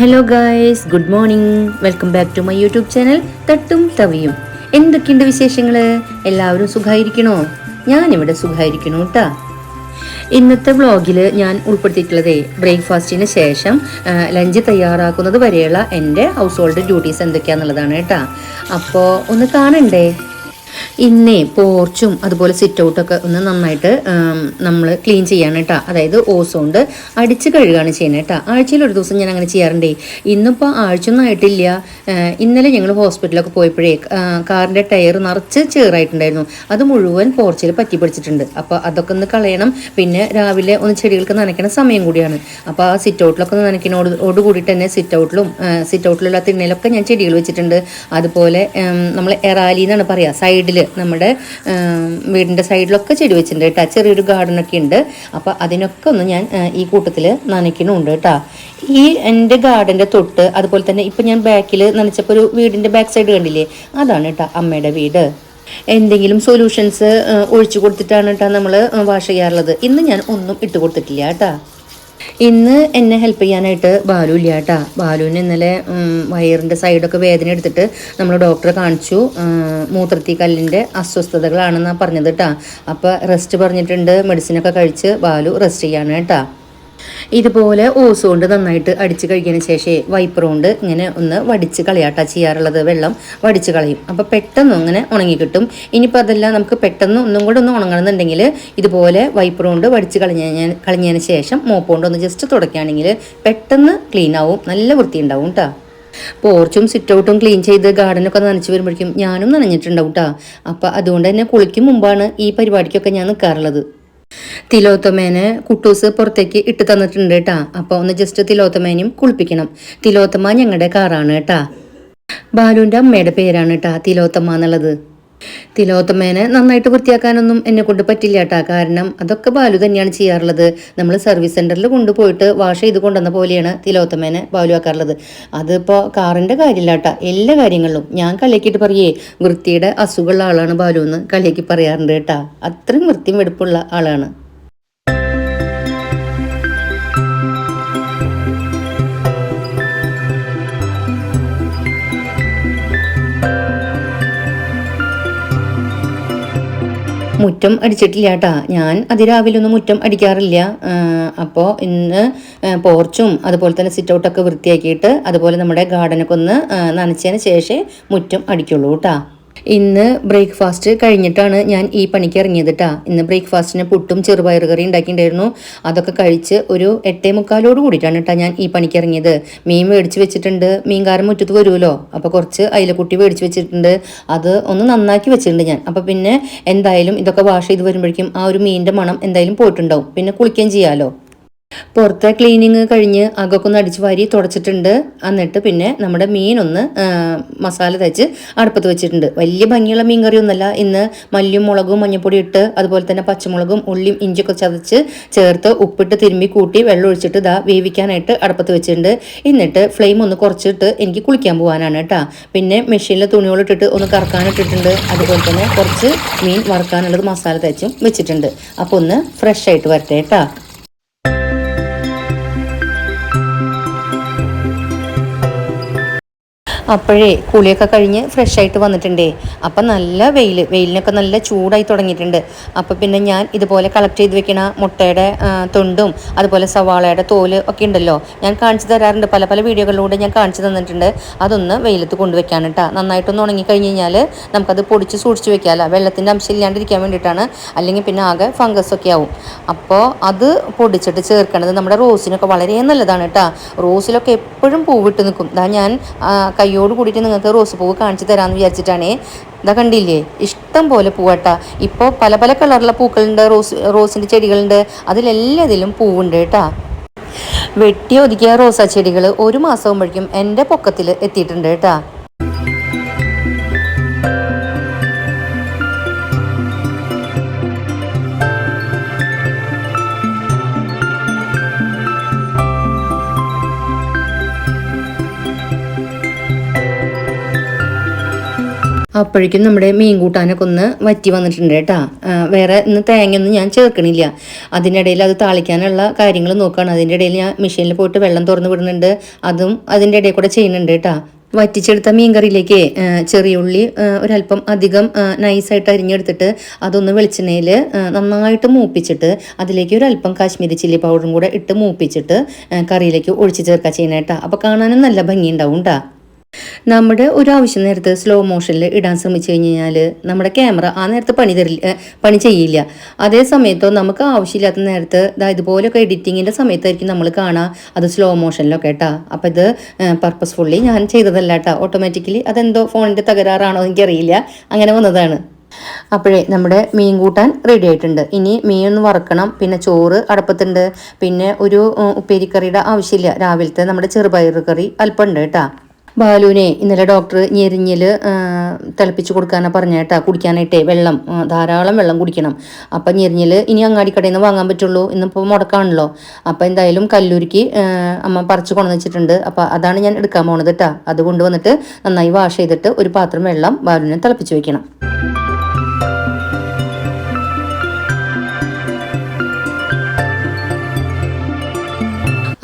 Hello guys good morning welcome back to my YouTube channel തട്ടും തവിയും എന്തൊക്കെയുണ്ട് വിശേഷങ്ങൾ എല്ലാവരും സുഖമായിരിക്കണോ ഞാനിവിടെ സുഖമായിരിക്കണോ കേട്ടാ ഇന്നത്തെ വ്ളോഗിൽ ഞാൻ ഉൾപ്പെടുത്തിയിട്ടുള്ളത് ബ്രേക്ക്ഫാസ്റ്റിന് ശേഷം ലഞ്ച് തയ്യാറാക്കുന്നത് വരെയുള്ള എന്റെ ഹൗസ് ഹോൾഡ് ഡ്യൂട്ടീസ് എന്തൊക്കെയാണെന്നുള്ളതാണ് കേട്ടാ അപ്പോൾ ഒന്ന് കാണണ്ടേ? ഇന്നേ പോർച്ചും അതുപോലെ സിറ്റ് ഔട്ടൊക്കെ ഒന്ന് നന്നായിട്ട് നമ്മൾ ക്ലീൻ ചെയ്യാണ് കേട്ടോ അതായത് ഓസോണ്ട് അടിച്ച് കഴുകുകയാണ് ചെയ്യുന്നത് കേട്ടോ ആഴ്ചയിൽ ഒരു ദിവസം ഞാൻ അങ്ങനെ ചെയ്യാറുണ്ടേ. ഇന്നിപ്പോൾ ആഴ്ചയൊന്നും ആയിട്ടില്ല. ഇന്നലെ ഞങ്ങൾ ഹോസ്പിറ്റലൊക്കെ പോയപ്പോഴേ കാറിന്റെ ടയർ നിറച്ച് ചേറായിട്ടുണ്ടായിരുന്നു അത് മുഴുവൻ പോർച്ചിൽ പറ്റി പിടിച്ചിട്ടുണ്ട്. അപ്പോൾ അതൊക്കെ ഒന്ന് കളയണം. പിന്നെ രാവിലെ ഒന്ന് ചെടികൾക്ക് നനയ്ക്കണ സമയം കൂടിയാണ്. അപ്പോൾ ആ സിറ്റ് ഔട്ടിലൊക്കെ ഒന്ന് നനയ്ക്കണോട് കൂടി തന്നെ സിറ്റ് ഔട്ടിലും സിറ്റ് ഔട്ടിലുള്ള തിണ്ണയിലൊക്കെ ഞാൻ ചെടികൾ വെച്ചിട്ടുണ്ട്. അതുപോലെ നമ്മൾ എറാലി എന്നാണ് പറയുക സൈഡിൽ നമ്മുടെ വീടിന്റെ സൈഡിലൊക്കെ ചെടി വെച്ചിട്ടുണ്ട് കേട്ടോ. ചെറിയൊരു ഗാർഡനൊക്കെ ഉണ്ട്. അപ്പോൾ അതിനൊക്കെ ഒന്ന് ഞാൻ ഈ കൂട്ടത്തിൽ നനയ്ക്കണുണ്ട് കേട്ടോ. ഈ എന്റെ ഗാർഡന്റെ തൊട്ട് അതുപോലെ തന്നെ ഇപ്പം ഞാൻ ബാക്കിൽ നനച്ചപ്പോൾ ഒരു വീടിന്റെ ബാക്ക് സൈഡ് കണ്ടില്ലേ? അതാണ് കേട്ടോ അമ്മയുടെ വീട്. എന്തെങ്കിലും സൊല്യൂഷൻസ് ഒഴിച്ചു കൊടുത്തിട്ടാണ് കേട്ടോ നമ്മൾ വാഷ് ചെയ്യാറുള്ളത്. ഇന്ന് ഞാൻ ഒന്നും ഇട്ട് കൊടുത്തിട്ടില്ല കേട്ടോ. ഇന്ന് എന്നെ ഹെൽപ്പ് ചെയ്യാനായിട്ട് ബാലു ഇല്ല കേട്ടാ. ബാലുവിന് ഇന്നലെ വയറിന്റെ സൈഡൊക്കെ വേദന എടുത്തിട്ട് നമ്മൾ ഡോക്ടറെ കാണിച്ചു. മൂത്രത്തി കല്ലിന്റെ അസ്വസ്ഥതകളാണെന്നാണ് പറഞ്ഞത് കേട്ടാ. അപ്പോൾ റെസ്റ്റ് പറഞ്ഞിട്ടുണ്ട്. മെഡിസിനൊക്കെ കഴിച്ച് ബാലു റെസ്റ്റ് ചെയ്യാണ് കേട്ടാ. ഇതുപോലെ ഓസ് കൊണ്ട് നന്നായിട്ട് അടിച്ച് കഴിഞ്ഞതിന് ശേഷം വൈപ്പർ കൊണ്ട് ഇങ്ങനെ ഒന്ന് വടിച്ച് കളയാട്ടാ ചെയ്യാറുള്ളത്. വെള്ളം വടിച്ച് കളയും. അപ്പോൾ പെട്ടെന്ന് അങ്ങനെ ഉണങ്ങി കിട്ടും. ഇനിയിപ്പോൾ അതെല്ലാം നമുക്ക് പെട്ടെന്ന് ഒന്നും കൂടെ ഒന്ന് ഉണങ്ങണമെന്നുണ്ടെങ്കിൽ ഇതുപോലെ വൈപ്പർ കൊണ്ട് വടിച്ച് കളഞ്ഞ കളഞ്ഞതിന് ശേഷം മോപ്പ് കൊണ്ട് ഒന്ന് ജസ്റ്റ് തുടക്കുകയാണെങ്കിൽ പെട്ടെന്ന് ക്ലീൻ ആവും. നല്ല വൃത്തി ഉണ്ടാവും കേട്ടോ പോർച്ചും സിറ്റ് ഔട്ടും ക്ലീൻ ചെയ്ത് ഗാർഡനൊക്കെ നനച്ച് വരുമ്പോഴേക്കും ഞാനും നനഞ്ഞിട്ടുണ്ടാവും കേട്ടോ അപ്പം അതുകൊണ്ട് തന്നെ കുളിക്കും മുമ്പാണ് ഈ പരിപാടിക്കൊക്കെ ഞാൻ നിൽക്കാറുള്ളത് തിലോത്തമേനെ കുട്ടൂസ് പുറത്തേക്ക് ഇട്ട് തന്നിട്ടുണ്ട് കേട്ടാ അപ്പോൾ ഒന്ന് ജസ്റ്റ് തിലോത്തമേനെയും കുളിപ്പിക്കണം. തിലോത്തമ ഞങ്ങളുടെ കാറാണ് കേട്ടാ ബാലുവിന്റെ അമ്മയുടെ പേരാണ് കേട്ടാ തിലോത്തമ്മ എന്നുള്ളത്. തിലോത്തമേനെ നന്നായിട്ട് വൃത്തിയാക്കാനൊന്നും എന്നെ കൊണ്ട് പറ്റില്ല കേട്ടാ കാരണം അതൊക്കെ ബാലു തന്നെയാണ് ചെയ്യാറുള്ളത്. നമ്മൾ സർവീസ് സെന്ററിൽ കൊണ്ടുപോയിട്ട് വാഷ് ചെയ്ത് കൊണ്ടുവന്ന പോലെയാണ് തിലോത്തമേനെ ബാലു ആക്കാറുള്ളത്. അതിപ്പോൾ കാറിന്റെ കാര്യമില്ല കേട്ടാ എല്ലാ കാര്യങ്ങളിലും ഞാൻ കളിയാക്കിയിട്ട് പറയേ വൃത്തിയുടെ അസുഖമുള്ള ആളാണ് ബാലു എന്ന് കളിയാക്കി പറയാറുണ്ട് കേട്ടാ. അത്രയും വൃത്തിയും വെടുപ്പുള്ള ആളാണ്. മുറ്റം അടിച്ചിട്ടില്ല കേട്ടാ. ഞാൻ അതിരാവിലൊന്നും മുറ്റം അടിക്കാറില്ല. അപ്പോൾ ഇന്ന് പോർച്ചും അതുപോലെ തന്നെ സിറ്റ് ഔട്ടൊക്കെ വൃത്തിയാക്കിയിട്ട് അതുപോലെ നമ്മുടെ ഗാർഡനൊക്കെ ഒന്ന് നനച്ചതിന് ശേഷമേ മുറ്റം അടിക്കുള്ളൂ കേട്ടാ. ഇന്ന് ബ്രേക്ക്ഫാസ്റ്റ് കഴിഞ്ഞിട്ടാണ് ഞാൻ ഈ പണിക്ക് ഇറങ്ങിയത് കേട്ടാ ഇന്ന് ബ്രേക്ക്ഫാസ്റ്റിന് പുട്ടും ചെറുപയർ കറി ഉണ്ടാക്കിയിട്ടുണ്ടായിരുന്നു. അതൊക്കെ കഴിച്ച് ഒരു എട്ടേ മുക്കാലോട് കൂടിയിട്ടാണ് കേട്ടാ ഞാൻ ഈ പണിക്ക് ഇറങ്ങിയത്. മീൻ മേടിച്ച് വെച്ചിട്ടുണ്ട്. മീൻകാരൻ മുറ്റത്ത് വരുമല്ലോ അപ്പോൾ കുറച്ച് അയിലക്കുട്ടി മേടിച്ച് വെച്ചിട്ടുണ്ട്. അത് ഒന്ന് നന്നാക്കി വെച്ചിട്ടുണ്ട് ഞാൻ. അപ്പോൾ പിന്നെ എന്തായാലും ഇതൊക്കെ വാഷ് ചെയ്ത് വരുമ്പോഴേക്കും ആ ഒരു മീനിന്റെ മണം എന്തായാലും പോയിട്ടുണ്ടാവും. പിന്നെ കുളിക്കുകയും ചെയ്യാമല്ലോ പുറത്തെ ക്ലീനിങ് കഴിഞ്ഞ് അകക്കൊന്ന് അടിച്ച് വാരി തുടച്ചിട്ടുണ്ട്. എന്നിട്ട് പിന്നെ നമ്മുടെ മീനൊന്ന് മസാല തയ്ച്ച് അടുപ്പത്ത് വെച്ചിട്ടുണ്ട്. വലിയ ഭംഗിയുള്ള മീൻ കറിയൊന്നുമല്ല ഇന്ന് മല്ലിയും മുളകും മഞ്ഞപ്പൊടി ഇട്ട് അതുപോലെ തന്നെ പച്ചമുളകും ഉള്ളിയും ഇഞ്ചിയൊക്കെ ചതച്ച് ചേർത്ത് ഉപ്പിട്ട് തിരുമ്പി കൂട്ടി വെള്ളം ഒഴിച്ചിട്ട് ഇതാ വേവിക്കാനായിട്ട് അടുപ്പത്ത് വെച്ചിട്ടുണ്ട്. എന്നിട്ട് ഫ്ലെയിം ഒന്ന് കുറച്ചിട്ട് എനിക്ക് കുളിക്കാൻ പോകാനാണ് കേട്ടോ. പിന്നെ മെഷീനിൽ തുണികളിട്ടിട്ട് ഒന്ന് കറക്കാനിട്ടിട്ടുണ്ട് അതുപോലെ തന്നെ കുറച്ച് മീൻ വറുക്കാനുള്ളത് മസാല തയ്ച്ചും വെച്ചിട്ടുണ്ട്. അപ്പോൾ ഒന്ന് ഫ്രഷ് ആയിട്ട് വരട്ടെ കേട്ടോ. അപ്പോഴേ കുളിയൊക്കെ കഴിഞ്ഞ് ഫ്രഷ് ആയിട്ട് വന്നിട്ടുണ്ടേ. അപ്പം നല്ല വെയിൽ വെയിലിനൊക്കെ നല്ല ചൂടായി തുടങ്ങിയിട്ടുണ്ട്. അപ്പം പിന്നെ ഞാൻ ഇതുപോലെ കളക്ട് ചെയ്ത് വെക്കണ മുട്ടയുടെ തൊണ്ടും അതുപോലെ സവാളയുടെ തോൽ ഒക്കെ ഉണ്ടല്ലോ ഞാൻ കാണിച്ചു തരാറുണ്ട്. പല പല വീഡിയോകളിലൂടെ ഞാൻ കാണിച്ചു തന്നിട്ടുണ്ട്. അതൊന്ന് വെയിലത്ത് കൊണ്ടുവയ്ക്കാൻ കേട്ടോ നന്നായിട്ടൊന്ന് ഉണങ്ങി കഴിഞ്ഞ് കഴിഞ്ഞാൽ നമുക്കത് പൊടിച്ച് സൂക്ഷിച്ച് വെക്കാമല്ലോ വെള്ളത്തിന്റെ അംശം ഇല്ലാണ്ടിരിക്കാൻ വേണ്ടിയിട്ടാണ്. അല്ലെങ്കിൽ പിന്നെ ആകെ ഫംഗസ് ഒക്കെ ആവും. അപ്പോൾ അത് പൊടിച്ചിട്ട് ചേർക്കണത് നമ്മുടെ റോസിനൊക്കെ വളരെ നല്ലതാണ് കേട്ടോ റോസിലൊക്കെ എപ്പോഴും പൂവിട്ട് നിൽക്കും. ഇതാ ഞാൻ ആ, കയ്യോട് കൂടിയിട്ട് നിങ്ങൾക്ക് റോസ് പൂവ് കാണിച്ചു തരാമെന്ന് വിചാരിച്ചിട്ടാണേ. ഇതാ കണ്ടില്ലേ? ഇഷ്ടം പോലെ പൂവട്ട. ഇപ്പോൾ പല പല കളറിലുള്ള പൂക്കളുണ്ട് റോസ് റോസിന്റെ ചെടികളുണ്ട്. അതിലെല്ലാത്തിലും പൂവുണ്ട് കേട്ടാ. വെട്ടി ഒതുക്കിയ റോസാ ചെടികൾ ഒരു മാസമാകുമ്പോഴേക്കും എന്റെ പൊക്കത്തിൽ എത്തിയിട്ടുണ്ട് കേട്ടാ. അപ്പോഴേക്കും നമ്മുടെ മീൻ കൂട്ടാനൊക്കെ ഒന്ന് വറ്റി വന്നിട്ടുണ്ട് കേട്ടാ. വേറെ ഇന്ന് തേങ്ങയൊന്നും ഞാൻ ചേർക്കണില്ല. അതിനിടയിൽ അത് താളിക്കാനുള്ള കാര്യങ്ങൾ നോക്കുകയാണ് അതിന്റെ ഇടയിൽ ഞാൻ മെഷീനിൽ പോയിട്ട് വെള്ളം തുറന്ന് വിടുന്നുണ്ട്. അതും അതിന്റെ ഇടയിൽ കൂടെ ചെയ്യുന്നുണ്ട് കേട്ടാ. വറ്റിച്ചെടുത്ത മീൻകറിയിലേക്ക് ആ, ചെറിയ ഉള്ളി ആ, ഒരല്പം അധികം നൈസായിട്ട് അരിഞ്ഞെടുത്തിട്ട് അതൊന്ന് വെളിച്ചെണ്ണയിൽ നന്നായിട്ട് മൂപ്പിച്ചിട്ട് അതിലേക്ക് ഒരല്പം കാശ്മീരി ചില്ലി പൗഡറും കൂടെ ഇട്ട് മൂപ്പിച്ചിട്ട് കറിയിലേക്ക് ഒഴിച്ചു ചേർക്കുക ചെയ്യണേട്ടാ അപ്പോൾ കാണാനും നല്ല ഭംഗിയുണ്ടാവും കേട്ടോ. നമ്മുടെ ഒരു ആവശ്യം നേരത്ത് സ്ലോ മോഷനിൽ ഇടാൻ ശ്രമിച്ചു കഴിഞ്ഞാൽ നമ്മുടെ ക്യാമറ ആ നേരത്തെ പണി തരില്ല പണി ചെയ്യില്ല. അതേ സമയത്തോ നമുക്ക് ആവശ്യമില്ലാത്ത നേരത്ത് ദാ ഇതുപോലൊക്കെ എഡിറ്റിങ്ങിന്റെ സമയത്തായിരിക്കും നമ്മൾ കാണുക അത് സ്ലോ മോഷനിലൊക്കെ കേട്ടാ. അപ്പം ഇത് പർപ്പസ്ഫുള്ളി ഞാൻ ചെയ്തതല്ല കേട്ടോ. ഓട്ടോമാറ്റിക്കലി അതെന്തോ ഫോണിന്റെ തകരാറാണോ എനിക്കറിയില്ല. അങ്ങനെ വന്നതാണ്. അപ്പോഴേ നമ്മുടെ മീൻ കൂട്ടാൻ റെഡി ആയിട്ടുണ്ട്. ഇനി മീൻ ഒന്ന് വറക്കണം. പിന്നെ ചോറ് അടപ്പത്തുണ്ട്. പിന്നെ ഒരു ഉപ്പേരിക്കറിയുടെ ആവശ്യമില്ല. രാവിലത്തെ നമ്മുടെ ചെറുപയർ കറി അല്പം ഉണ്ട് കേട്ടാ. ബാലുവിനെ ഇന്നലെ ഡോക്ടർ ഞെരിഞ്ഞിൽ തിളപ്പിച്ച് കൊടുക്കാനാണ് പറഞ്ഞേട്ടാ. കുടിക്കാനായിട്ടേ വെള്ളം ധാരാളം വെള്ളം കുടിക്കണം. അപ്പം ഞെരിഞ്ഞിൽ ഇനി അങ്ങാടി കടയിൽ നിന്ന് വാങ്ങാൻ പറ്റുള്ളൂ. ഇന്നിപ്പോൾ മുടക്കാണല്ലോ. അപ്പം എന്തായാലും കല്ലൂരിക്ക് അമ്മ പറിച്ച് കൊണ്ടു വെച്ചിട്ടുണ്ട്. അപ്പം അതാണ് ഞാൻ എടുക്കാൻ പോണത് കേട്ടാ അത് കൊണ്ടുവന്നിട്ട് നന്നായി വാഷ് ചെയ്തിട്ട് ഒരു പാത്രം വെള്ളം ബാലുവിനെ തിളപ്പിച്ച് വെക്കണം.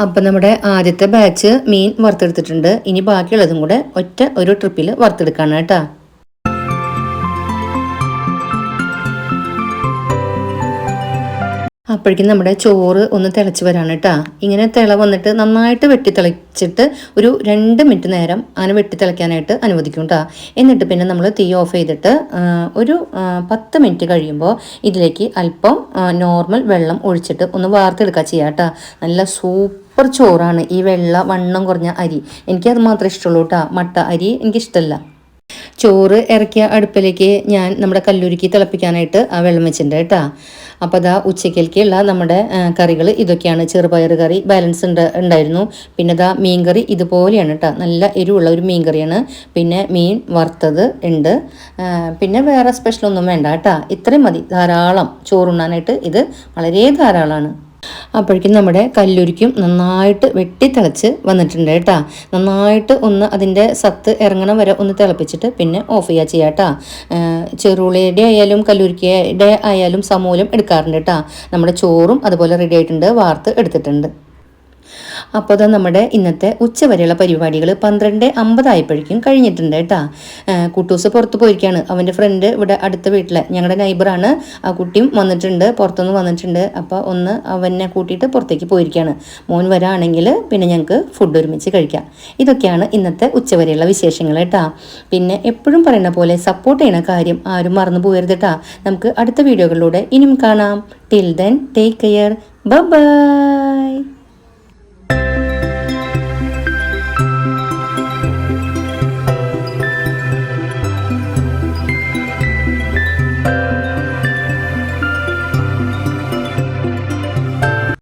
അപ്പം നമ്മുടെ ആദ്യത്തെ ബാച്ച് മീൻ വറുത്തെടുത്തിട്ടുണ്ട്. ഇനി ബാക്കിയുള്ളതും കൂടെ ഒറ്റ ഒരു ട്രിപ്പിൽ വറുത്തെടുക്കാണ് കേട്ടോ. അപ്പോഴേക്കും നമ്മുടെ ചോറ് ഒന്ന് തിളച്ച് വരാണ് കേട്ടോ. ഇങ്ങനെ തിള വന്നിട്ട് നന്നായിട്ട് വെട്ടി തിളച്ചിട്ട് ഒരു രണ്ട് മിനിറ്റ് നേരം അങ്ങനെ വെട്ടി തിളയ്ക്കാനായിട്ട് അനുവദിക്കും കേട്ടോ. എന്നിട്ട് പിന്നെ നമ്മൾ തീ ഓഫ് ചെയ്തിട്ട് ഒരു പത്ത് മിനിറ്റ് കഴിയുമ്പോൾ ഇതിലേക്ക് അല്പം നോർമൽ വെള്ളം ഒഴിച്ചിട്ട് ഒന്ന് വാർത്തെടുക്കുക ചെയ്യാം കേട്ടോ. നല്ല സൂപ്പർ ചോറാണ് ഈ വെള്ള വണ്ണം കുറഞ്ഞ അരി. എനിക്കത് മാത്രമേ ഇഷ്ടമുള്ളൂ കേട്ടോ. മട്ട അരി എനിക്കിഷ്ടമല്ല ചോറ് ഇറക്കിയ അടുപ്പിലേക്ക് ഞാൻ നമ്മുടെ കല്ലുരുക്കി തിളപ്പിക്കാനായിട്ട് ആ വെള്ളം വെച്ചിട്ടുണ്ട് കേട്ടോ. അപ്പോൾ അതാ ഉച്ചക്കലേക്കുള്ള നമ്മുടെ കറികൾ ഇതൊക്കെയാണ്. ചെറുപയർ കറി ബാലൻസ് ഉണ്ട് ഉണ്ടായിരുന്നു. പിന്നെ ദാ മീൻകറി ഇതുപോലെയാണ് കേട്ടോ. നല്ല എരിവുള്ള ഒരു മീൻ കറിയാണ് പിന്നെ മീൻ വറുത്തത് ഉണ്ട്. പിന്നെ വേറെ സ്പെഷ്യലൊന്നും വേണ്ട കേട്ടോ. ഇത്രയും മതി. ധാരാളം ചോറുണ്ണാനായിട്ട് ഇത് വളരെ ധാരാളമാണ്. അപ്പോഴേക്കും നമ്മുടെ കല്ലുരിക്കും നന്നായിട്ട് വെട്ടി തിളച്ച് വന്നിട്ടുണ്ട് കേട്ടോ. നന്നായിട്ട് ഒന്ന് അതിന്റെ സത്ത് ഇറങ്ങണം വരെ ഒന്ന് തിളപ്പിച്ചിട്ട് പിന്നെ ഓഫ് ചെയ്യുക ചെയ്യാം കേട്ടാ ചെറുള്ളിയുടെ ആയാലും കല്ലുരിക്കയുടെ ആയാലും സമൂലം എടുക്കാറുണ്ട് കേട്ടോ. നമ്മുടെ ചോറും അതുപോലെ റെഡി ആയിട്ടുണ്ട് വാർത്ത് എടുത്തിട്ടുണ്ട്. അപ്പോൾ അത് നമ്മുടെ ഇന്നത്തെ ഉച്ചവരെയുള്ള പരിപാടികൾ പന്ത്രണ്ട് അമ്പതായപ്പോഴേക്കും കഴിഞ്ഞിട്ടുണ്ട് കേട്ടാ. കുട്ടൂസ് പുറത്ത് പോയിരിക്കുകയാണ് അവന്റെ ഫ്രണ്ട് ഇവിടെ അടുത്ത വീട്ടിലെ. ഞങ്ങളുടെ നൈബറാണ് ആ കുട്ടിയും വന്നിട്ടുണ്ട്. പുറത്തുനിന്ന് വന്നിട്ടുണ്ട്. അപ്പോൾ ഒന്ന് അവനെ കൂട്ടിയിട്ട് പുറത്തേക്ക് പോയിരിക്കുകയാണ് മോൻ വരാണെങ്കിൽ പിന്നെ ഞങ്ങൾക്ക് ഫുഡ് ഒരുമിച്ച് കഴിക്കാം. ഇതൊക്കെയാണ് ഇന്നത്തെ ഉച്ചവരെയുള്ള വിശേഷങ്ങൾ കേട്ടാ. പിന്നെ എപ്പോഴും പറയുന്ന പോലെ സപ്പോർട്ട് ചെയ്യണ കാര്യം ആരും മറന്നു പോകരുത് കേട്ടാ. നമുക്ക് അടുത്ത വീഡിയോകളിലൂടെ ഇനിയും കാണാം. Till then take care bye